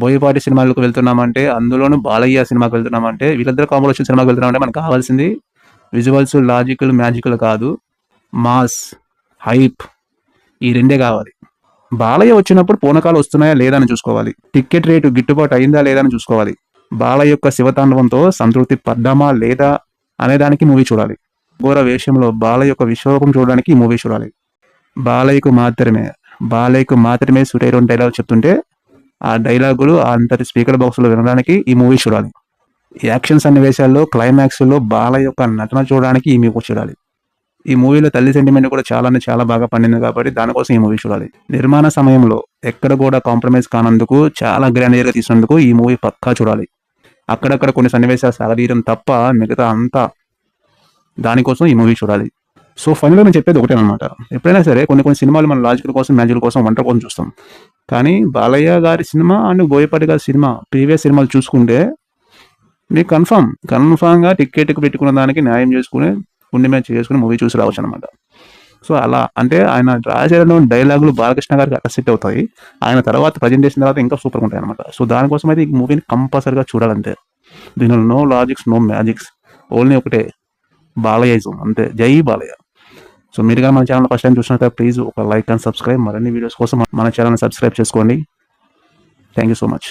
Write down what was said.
బోయపాటి సినిమాలకు వెళ్తున్నామంటే అందులోనూ బాలయ్య సినిమాకి వెళ్తున్నామంటే వీళ్ళిద్దరు కాంబినేషన్ సినిమాకి వెళ్తున్నామంటే మనకు కావాల్సింది విజువల్స్ లాజికల్ మ్యాజికల్ కాదు. మాస్ హైప్ ఈ రెండే కావాలి. బాలయ్య వచ్చినప్పుడు పూనకాలు వస్తున్నాయా లేదా అని చూసుకోవాలి. టికెట్ రేటు గిట్టుబాటు అయిందా లేదా అని చూసుకోవాలి. బాలయ్య యొక్క శివతాండవంతో సంతృప్తి పడ్డామా లేదా అనే దానికి మూవీ చూడాలి. ఘోర వేషంలో బాలయ్య యొక్క విశ్వరూపం చూడడానికి ఈ మూవీ చూడాలి. బాలయ్యకు మాత్రమే బాలయ్యకు మాత్రమే సురేరు డైలాగ్ చెప్తుంటే ఆ డైలాగులు ఆ అంతటి స్పీకర్ బాక్స్లో వినడానికి ఈ మూవీ చూడాలి. యాక్షన్ సన్నివేశాల్లో క్లైమాక్స్లో బాల యొక్క నటన చూడడానికి ఈ మూవీ చూడాలి. ఈ మూవీలో తల్లి సెంటిమెంట్ కూడా చాలానే చాలా బాగా పండింది కాబట్టి దానికోసం ఈ మూవీ చూడాలి. నిర్మాణ సమయంలో ఎక్కడ కూడా కాంప్రమైజ్ కానందుకు చాలా గ్రాండియర్గా తీసినందుకు ఈ మూవీ పక్కా చూడాలి. అక్కడక్కడ కొన్ని సన్నివేశాలు సాగదీయడం తప్ప మిగతా అంతా దానికోసం ఈ మూవీ చూడాలి. సో ఫైనల్గా నేను చెప్పేది ఒకటే అనమాట ఎప్పుడైనా సరే కొన్ని కొన్ని సినిమాలు మన లాజికల్ కోసం మ్యాజికల్ కోసం వంట కోసం చూస్తాం. కానీ బాలయ్య గారి సినిమా అండ్ బోయపాటి గారి సినిమా ప్రీవియస్ సినిమాలు చూసుకుంటే మీకు కన్ఫర్మ్. కన్ఫామ్గా టిక్కెట్కి పెట్టుకున్న దానికి న్యాయం చేసుకుని పుణ్యమే చేసుకుని మూవీ చూసి రావచ్చు అనమాట సో అలా అంటే ఆయన రాసేయడం డైలాగులు బాలకృష్ణ గారికి అట్లా సెట్ అవుతాయి. ఆయన తర్వాత ప్రజెంటేషన్ తర్వాత ఇంకా సూపర్గా ఉంటాయి అనమాట సో దానికోసం అయితే ఈ మూవీని కంపల్సరీగా చూడాలంతే. దీనిలో no logics no magics. Only ఒకటే బాలయ్యజం అంతే. జై బాలయ్య. సో మీరు కానీ మన ఛానల్ ఫస్ట్ టైం చూసినట్లయితే ప్లీజ్ ఒక లైక్ అండ్ సబ్స్క్రైబ్ మరిన్ని వీడియోస్ కోసం మన ఛానల్ సబ్స్క్రైబ్ చేసుకోండి. Thank you so much